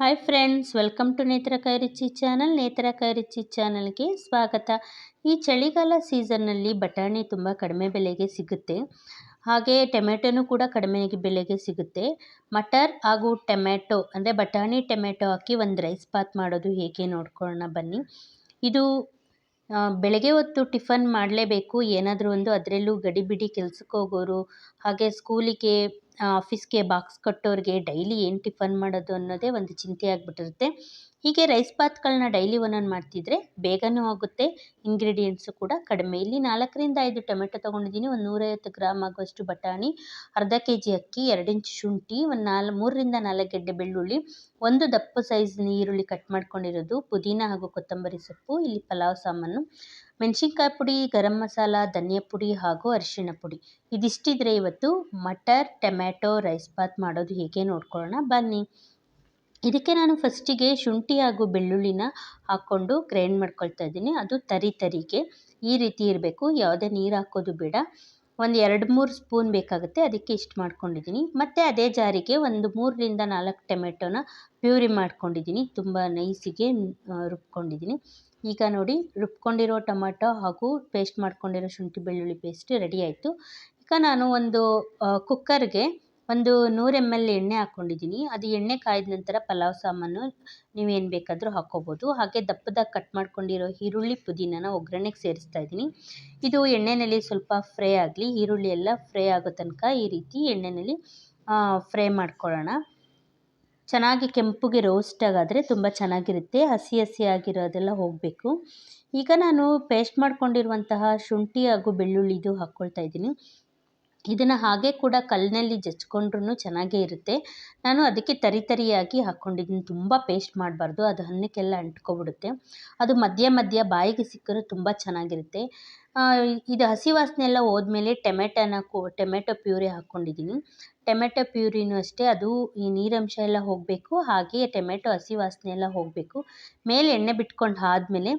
Hi friends welcome to ನೇತ್ರ ಕೈರುಚಿ channel ನೇತ್ರ ಕೈರುಚಿ ಚಾನಲ್ಗೆ ಸ್ವಾಗತ. ಈ ಚಳಿಗಾಲ ಸೀಸನ್ನಲ್ಲಿ ಬಟಾಣಿ ತುಂಬ ಕಡಿಮೆ ಬೆಲೆಗೆ ಸಿಗುತ್ತೆ. ಹಾಗೆ ಟೊಮೆಟೊನೂ ಕೂಡ ಕಡಿಮೆ ಬೆಲೆಗೆ ಸಿಗುತ್ತೆ. ಮಟರ್ ಹಾಗೂ ಟೊಮೆಟೊ, ಅಂದರೆ ಬಟಾಣಿ, ಟೊಮೆಟೊ ಹಾಕಿ ಒಂದು ರೈಸ್ ಪಾತ್ ಮಾಡೋದು ಹೇಗೆ ನೋಡ್ಕೊಳ್ಳೋಣ ಬನ್ನಿ. ಇದು ಬೆಳಗ್ಗೆ ಹೊತ್ತು ಟಿಫನ್ ಮಾಡಲೇಬೇಕು. ಏನಾದರೂ ಒಂದು ಅದರಲ್ಲೂ ಗಡಿಬಿಡಿ ಕೆಲಸಕ್ಕೆ ಹೋಗೋರು, ಹಾಗೆ ಸ್ಕೂಲಿಗೆ ಆಫೀಸ್ಗೆ ಬಾಕ್ಸ್ ಕಟ್ಟೋರಿಗೆ ಡೈಲಿ ಏನು ಟಿಫನ್ ಮಾಡೋದು ಅನ್ನೋದೇ ಒಂದು ಚಿಂತೆ ಆಗಿಬಿಟ್ಟಿರುತ್ತೆ. ಹೀಗೆ ರೈಸ್ ಬಾತ್ಗಳನ್ನ ಡೈಲಿ ಒಂದೊಂದು ಮಾಡ್ತಿದ್ರೆ ಬೇಗನೂ ಆಗುತ್ತೆ. ಇಂಗ್ರೀಡಿಯೆಂಟ್ಸು ಕೂಡ ಕಡಿಮೆ. ಇಲ್ಲಿ ನಾಲ್ಕರಿಂದ ಐದು ಟೊಮೆಟೊ ತೊಗೊಂಡಿದ್ದೀನಿ. ಒಂದು ನೂರೈವತ್ತು ಗ್ರಾಮ್ ಆಗುವಷ್ಟು ಬಟಾಣಿ, ಅರ್ಧ ಕೆ ಜಿ ಅಕ್ಕಿ, ಎರಡು ಇಂಚು ಶುಂಠಿ, ಒಂದು ನಾಲ್, ಮೂರರಿಂದ ನಾಲ್ಕು ಗೆಡ್ಡೆ ಬೆಳ್ಳುಳ್ಳಿ, ಒಂದು ದಪ್ಪ ಸೈಜ್ ಈರುಳ್ಳಿ ಕಟ್ ಮಾಡ್ಕೊಂಡಿರೋದು, ಪುದೀನ ಹಾಗೂ ಕೊತ್ತಂಬರಿ ಸೊಪ್ಪು, ಇಲ್ಲಿ ಪಲಾವ್ ಸಾಮಾನು. ಮೆಣಸಿನ್ಕಾಯಿ ಪುಡಿ, ಗರಂ ಮಸಾಲ, ಧನಿಯಾ ಪುಡಿ ಹಾಗೂ ಅರಿಶಿಣ ಪುಡಿ. ಇದಿಷ್ಟಿದ್ರೆ ಇವತ್ತು ಮಟರ್, ಟೊಮ್ಯಾಟೊ, ರೈಸ್ ಬಾತ್ ಮಾಡೋದು ಹೇಗೆ ನೋಡ್ಕೊಳ್ಳೋಣ. ಬನ್ನಿ. ಇದಕ್ಕೆ ನಾನು ಫಸ್ಟಿಗೆ ಶುಂಠಿ ಹಾಗೂ ಬೆಳ್ಳುಳ್ಳಿನ ಹಾಕ್ಕೊಂಡು ಗ್ರೈಂಡ್ ಮಾಡ್ಕೊಳ್ತಾ ಇದ್ದೀನಿ. ಅದು ತರಿ ತರಿಗೆ. ಈ ರೀತಿ ಇರಬೇಕು. ಯಾವುದೇ ನೀರು ಹಾಕೋದು ಬೇಡ. ಒಂದು ಎರಡು ಮೂರು ಸ್ಪೂನ್ ಬೇಕಾಗುತ್ತೆ. ಅದಕ್ಕೆ ಇಷ್ಟು ಮಾಡ್ಕೊಂಡಿದ್ದೀನಿ. ಮತ್ತು ಅದೇ ಜಾರಿಗೆ ಒಂದು ಮೂರರಿಂದ ನಾಲ್ಕು ಟೊಮೆಟೊನ ಪ್ಯೂರಿ ಮಾಡ್ಕೊಂಡಿದ್ದೀನಿ. ತುಂಬ ನೈಸಿಗೆ ರುಬ್ಕೊಂಡಿದ್ದೀನಿ. ಈಗ ನೋಡಿ ರುಬ್ಕೊಂಡಿರೋ ಟೊಮೆಟೊ ಹಾಗೂ ಪೇಸ್ಟ್ ಮಾಡ್ಕೊಂಡಿರೋ ಶುಂಠಿ ಬೆಳ್ಳುಳ್ಳಿ ಪೇಸ್ಟ್ ರೆಡಿ ಆಯಿತು. ಈಗ ನಾನು ಒಂದು ಕುಕ್ಕರ್ಗೆ ಒಂದು ನೂರು ಎಂ ಎಲ್ ಎಣ್ಣೆ ಹಾಕ್ಕೊಂಡಿದ್ದೀನಿ ಅದು ಎಣ್ಣೆ ಕಾಯ್ದ ನಂತರ ಪಲಾವ್ ಸಾಮಾನು ನೀವೇನು ಬೇಕಾದರೂ ಹಾಕ್ಕೋಬೋದು. ಹಾಗೆ ದಪ್ಪದಾಗಿ ಕಟ್ ಮಾಡ್ಕೊಂಡಿರೋ ಈರುಳ್ಳಿ ಪುದೀನನ ಒಗ್ಗರಣೆಗೆ ಸೇರಿಸ್ತಾ ಇದ್ದೀನಿ. ಇದು ಎಣ್ಣೆಯಲ್ಲಿ ಸ್ವಲ್ಪ ಫ್ರೈ ಆಗಲಿ, ಈರುಳ್ಳಿ ಎಲ್ಲ ಫ್ರೈ ಆಗೋ ತನಕ ಈ ರೀತಿ ಎಣ್ಣೆಯಲ್ಲಿ ಫ್ರೈ ಮಾಡ್ಕೊಳ್ಳೋಣ. ಚೆನ್ನಾಗಿ ಕೆಂಪಿಗೆ ರೋಸ್ಟ್ ಆಗಾದರೆ ತುಂಬ ಚೆನ್ನಾಗಿರುತ್ತೆ. ಹಸಿ ಹಸಿ ಆಗಿರೋದೆಲ್ಲ ಹೋಗಬೇಕು. ಈಗ ನಾನು ಪೇಸ್ಟ್ ಮಾಡ್ಕೊಂಡಿರುವಂತಹ ಶುಂಠಿ ಹಾಗೂ ಬೆಳ್ಳುಳ್ಳಿದು ಹಾಕ್ಕೊಳ್ತಾ ಇದ್ದೀನಿ. ಇದನ್ನು ಹಾಗೆ ಕೂಡ ಕಲ್ಲಿನಲ್ಲಿ ಜಚ್ಕೊಂಡ್ರೂ ಚೆನ್ನಾಗೇ ಇರುತ್ತೆ. ನಾನು ಅದಕ್ಕೆ ತರಿ ತರಿಯಾಗಿ ಹಾಕ್ಕೊಂಡಿದ್ದೀನಿ ತುಂಬ ಪೇಸ್ಟ್ ಮಾಡಬಾರ್ದು. ಅದು ಅನ್ನಕ್ಕೆಲ್ಲ ಅಂಟ್ಕೊಬಿಡುತ್ತೆ. ಅದು ಮಧ್ಯ ಮಧ್ಯ ಬಾಯಿಗೆ ಸಿಕ್ಕರೂ ತುಂಬ ಚೆನ್ನಾಗಿರುತ್ತೆ. ಇದು ಹಸಿ ವಾಸನೆ ಎಲ್ಲ ಹೋದ್ಮೇಲೆ ಟೊಮೆಟೊನ ಕೊ, ಟೊಮೆಟೊ ಪ್ಯೂರಿ ಹಾಕ್ಕೊಂಡಿದ್ದೀನಿ ಟೊಮೆಟೊ ಪ್ಯೂರಿನೂ ಅಷ್ಟೇ, ಅದು ಈ ನೀರಂಶ ಎಲ್ಲ ಹೋಗಬೇಕು ಹಾಗೆ ಟೊಮೆಟೊ ಹಸಿ ವಾಸನೆ ಎಲ್ಲ ಹೋಗಬೇಕು. ಮೇಲೆ ಎಣ್ಣೆ ಬಿಟ್ಕೊಂಡು ಆದಮೇಲೆ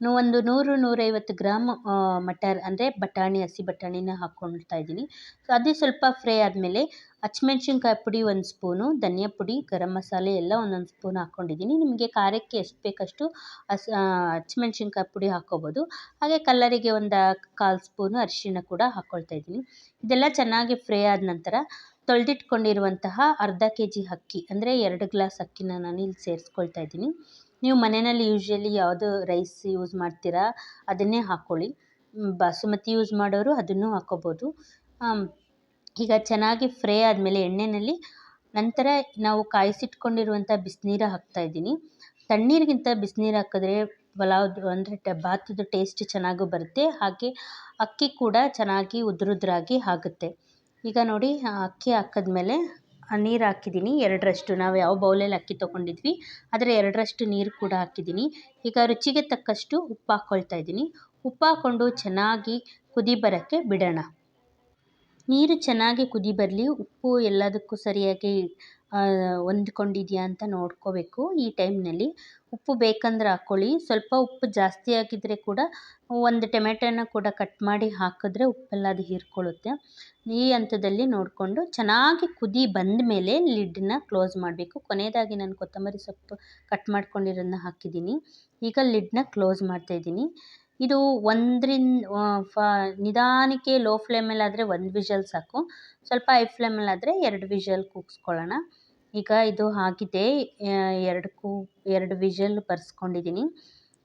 ಒಂದು ನೂರು, ನೂರೈವತ್ತು ಗ್ರಾಮ್ ಮಟರ್, ಅಂದರೆ ಬಟಾಣಿ, ಹಸಿ ಬಟಾಣಿನ ಹಾಕ್ಕೊಳ್ತಾ ಇದ್ದೀನಿ ಸೊ, ಅದೇ ಸ್ವಲ್ಪ ಫ್ರೈ ಆದಮೇಲೆ ಹಚ್ಮೆಣ್ಸಿನ್ಕಾಯಿ ಪುಡಿ ಒಂದು ಸ್ಪೂನು, ಧನಿಯಾ ಪುಡಿ, ಗರಂ ಮಸಾಲೆ ಎಲ್ಲ ಒಂದೊಂದು ಸ್ಪೂನ್ ಹಾಕ್ಕೊಂಡಿದ್ದೀನಿ ನಿಮಗೆ ಖಾರಕ್ಕೆ ಎಷ್ಟು ಬೇಕಷ್ಟು ಹಸ್ ಹಚ್ಮೆಣ್ಸಿನ್ಕಾಯಿ ಪುಡಿ ಹಾಕ್ಕೋಬೋದು ಹಾಗೆ ಕಲ್ಲರಿಗೆ ಒಂದು ಕಾಲು ಸ್ಪೂನು ಅರಿಶಿಣ ಕೂಡ ಹಾಕ್ಕೊಳ್ತಾ ಇದ್ದೀನಿ. ಇದೆಲ್ಲ ಚೆನ್ನಾಗಿ ಫ್ರೈ ಆದ ನಂತರ ತೊಳೆದಿಟ್ಕೊಂಡಿರುವಂತಹ ಅರ್ಧ ಕೆ ಜಿ ಅಕ್ಕಿ, ಅಂದರೆ ಎರಡು ಗ್ಲಾಸ್ ಅಕ್ಕಿನ ನಾನು ಇಲ್ಲಿ ಸೇರಿಸ್ಕೊಳ್ತಾ ಇದ್ದೀನಿ. ನೀವು ಮನೆಯಲ್ಲಿ ಯೂಶ್ವಲಿ ಯಾವುದು ರೈಸ್ ಯೂಸ್ ಮಾಡ್ತೀರಾ, ಅದನ್ನೇ ಹಾಕ್ಕೊಳ್ಳಿ ಬಾಸುಮತಿ ಯೂಸ್ ಮಾಡೋರು ಅದನ್ನು ಹಾಕ್ಕೋಬೋದು ಈಗ ಚೆನ್ನಾಗಿ ಫ್ರೈ ಆದಮೇಲೆ ಎಣ್ಣೆಯಲ್ಲಿ ನಂತರ ನಾವು ಕಾಯಿಸಿಟ್ಕೊಂಡಿರುವಂಥ ಬಿಸಿನೀರು ಹಾಕ್ತಾಯಿದ್ದೀನಿ ತಣ್ಣೀರಿಗಿಂತ ಬಿಸಿನೀರು ಹಾಕಿದ್ರೆ ಪಲಾವ್ದು ಅಂದರೆ ಟ ಟೇಸ್ಟ್ ಚೆನ್ನಾಗೂ ಬರುತ್ತೆ. ಹಾಗೆ ಅಕ್ಕಿ ಕೂಡ ಚೆನ್ನಾಗಿ ಉದುರುದ್ರಾಗಿ ಆಗುತ್ತೆ. ಈಗ ನೋಡಿ ಅಕ್ಕಿ ಹಾಕಿದ್ಮೇಲೆ ನೀರು ಹಾಕಿದ್ದೀನಿ. ಎರಡರಷ್ಟು, ನಾವು ಯಾವ ಬೌಲಲ್ಲಿ ಅಕ್ಕಿ ತೊಗೊಂಡಿದ್ವಿ ಅದರ ಎರಡರಷ್ಟು ನೀರು ಕೂಡ ಹಾಕಿದ್ದೀನಿ. ಈಗ ರುಚಿಗೆ ತಕ್ಕಷ್ಟು ಉಪ್ಪು ಹಾಕ್ಕೊಳ್ತಾ ಇದ್ದೀನಿ. ಉಪ್ಪು ಹಾಕ್ಕೊಂಡು ಚೆನ್ನಾಗಿ ಕುದಿ ಬರೋಕ್ಕೆ ಬಿಡೋಣ. ನೀರು ಚೆನ್ನಾಗಿ ಕುದಿ ಬರಲಿ, ಉಪ್ಪು ಎಲ್ಲದಕ್ಕೂ ಸರಿಯಾಗಿ ಹೊಂದ್ಕೊಂಡಿದೆಯಾ ಅಂತ ನೋಡ್ಕೋಬೇಕು ಈ ಟೈಮ್ನಲ್ಲಿ. ಉಪ್ಪು ಬೇಕಂದ್ರೆ ಹಾಕ್ಕೊಳ್ಳಿ. ಸ್ವಲ್ಪ ಉಪ್ಪು ಜಾಸ್ತಿ ಆಗಿದ್ದರೆ ಕೂಡ ಒಂದು ಟೊಮೆಟೊನ ಕೂಡ ಕಟ್ ಮಾಡಿ ಹಾಕಿದ್ರೆ ಉಪ್ಪೆಲ್ಲ ಅದು ಹೀರ್ಕೊಳ್ಳುತ್ತೆ. ಈ ಹಂತದಲ್ಲಿ ನೋಡಿಕೊಂಡು ಚೆನ್ನಾಗಿ ಕುದಿ ಬಂದ ಮೇಲೆ ಲಿಡ್ಡನ್ನ ಕ್ಲೋಸ್ ಮಾಡಬೇಕು. ಕೊನೆಯದಾಗಿ ನಾನು ಕೊತ್ತಂಬರಿ ಸೊಪ್ಪು ಕಟ್ ಮಾಡ್ಕೊಂಡಿರೋದನ್ನ ಹಾಕಿದ್ದೀನಿ. ಈಗ ಲಿಡ್ಡನ್ನ ಕ್ಲೋಸ್ ಮಾಡ್ತಾಯಿದ್ದೀನಿ ಇದು ಒಂದರಿಂದ ಫ, ನಿಧಾನಕ್ಕೆ ಲೋ ಫ್ಲೇಮಲ್ಲಾದರೆ ಒಂದು ವಿಷಲ್ ಸಾಕು. ಸ್ವಲ್ಪ ಹೈ ಫ್ಲೇಮಲ್ಲಾದರೆ ಎರಡು ವಿಷಲ್ ಕೂಗಿಸ್ಕೊಳ್ಳೋಣ. ಈಗ ಇದು ಆಗಿದೆ ಎರಡಕ್ಕೂ ಎರಡು ವಿಷಲ್ ಬರ್ಸ್ಕೊಂಡಿದ್ದೀನಿ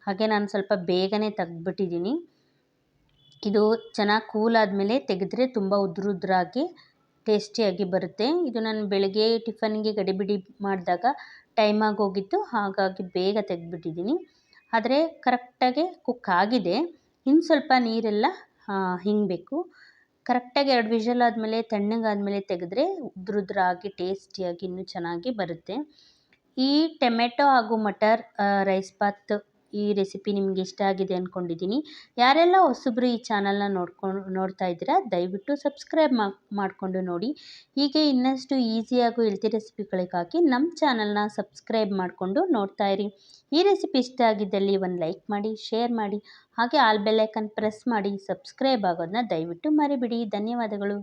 ಹಾಗೆ ನಾನು ಸ್ವಲ್ಪ ಬೇಗನೆ ತೆಗ್ದ್ಬಿಟ್ಟಿದ್ದೀನಿ ಇದು ಚೆನ್ನಾಗಿ ಕೂಲ್ ಆದಮೇಲೆ ತೆಗೆದ್ರೆ ತುಂಬ ಉದ್ರುದ್ರಾಗಿ ಟೇಸ್ಟಿಯಾಗಿ ಬರುತ್ತೆ. ಇದು ನಾನು ಬೆಳಗ್ಗೆ ಟಿಫನ್ಗೆ ಗಡಿಬಿಡಿ ಮಾಡಿದಾಗ ಟೈಮ್ ಆಗೋಗಿತ್ತು, ಹಾಗಾಗಿ ಬೇಗ ತೆಗೆದ್ಬಿಟ್ಟಿದ್ದೀನಿ ಆದರೆ ಕರೆಕ್ಟಾಗಿ ಕುಕ್ ಆಗಿದೆ. ಇನ್ನು ಸ್ವಲ್ಪ ನೀರೆಲ್ಲ ಹಿಂಗಬೇಕು. ಕರೆಕ್ಟಾಗಿ ಎರಡು ವಿಷಲ್ ಆದಮೇಲೆ ತಣ್ಣಗಾದಮೇಲೆ ತೆಗೆದ್ರೆ ಉದ್ರುದ್ರಾಗಿ ಟೇಸ್ಟಿಯಾಗಿ ಇನ್ನೂ ಚೆನ್ನಾಗಿ ಬರುತ್ತೆ. ಈ ಟೊಮೆಟೊ ಹಾಗೂ ಮಟರ್ ರೈಸ್ ಬಾತ್ ಈ ರೆಸಿಪಿ ನಿಮ್ಗೆ ಇಷ್ಟ ಆಗಿದೆ ಅಂದ್ಕೊಂಡಿದ್ದೀನಿ ಯಾರೆಲ್ಲ ಹೊಸಬ್ರು ಈ ಚಾನಲ್ನ ನೋಡ್ಕೊಂಡು, ನೋಡ್ತಾ ಇದ್ದೀರಾ, ದಯವಿಟ್ಟು ಸಬ್ಸ್ಕ್ರೈಬ್ ಮಾಡಿಕೊಂಡು ನೋಡಿ. ಹೀಗೆ ಇನ್ನಷ್ಟು ಈಸಿಯಾಗೂ ಹೆಲ್ತಿ ರೆಸಿಪಿಗಳಿಗಾಗಿ ನಮ್ಮ ಚಾನಲ್ನ ಸಬ್ಸ್ಕ್ರೈಬ್ ಮಾಡಿಕೊಂಡು ನೋಡ್ತಾ ಇರಿ. ಈ ರೆಸಿಪಿ ಇಷ್ಟ ಆಗಿದ್ದಲ್ಲಿ ಒಂದು ಲೈಕ್ ಮಾಡಿ, ಶೇರ್ ಮಾಡಿ, ಹಾಗೆ ಆಲ್ ಬೆಲ್ಲೈಕನ್ ಪ್ರೆಸ್ ಮಾಡಿ, ಸಬ್ಸ್ಕ್ರೈಬ್ ಆಗೋದನ್ನ ದಯವಿಟ್ಟು ಮರಿಬಿಡಿ. ಧನ್ಯವಾದಗಳು.